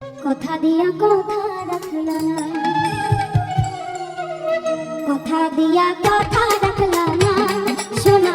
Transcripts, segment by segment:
কথা দিয়া কথা রাখলা। কথা দিয়া কথা রাখলা না। সোনা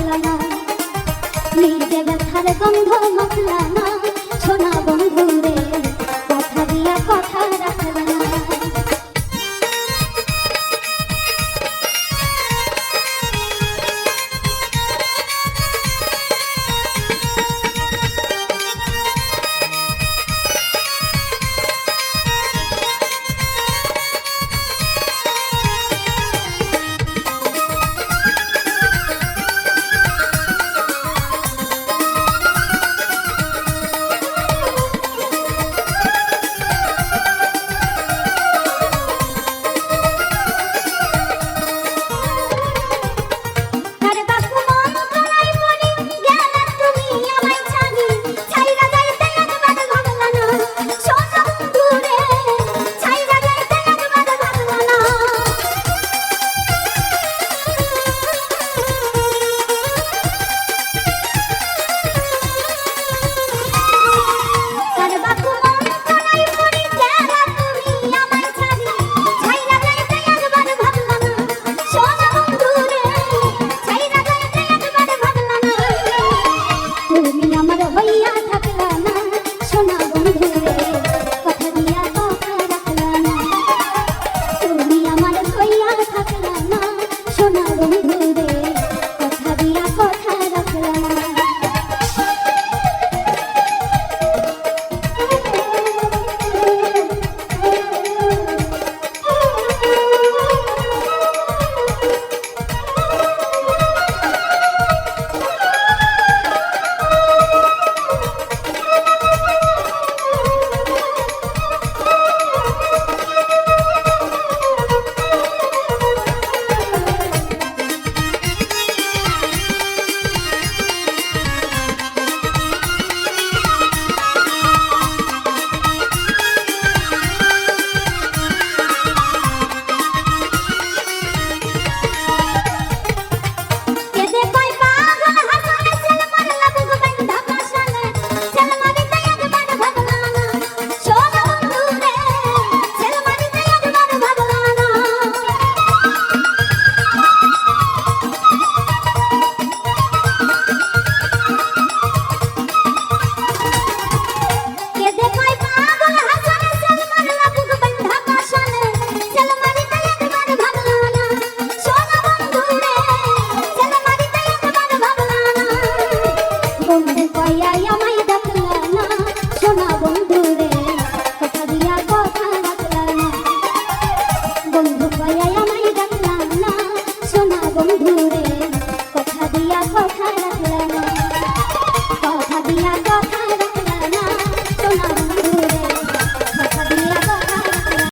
লাগা নিজে ব্যথার গন্ধ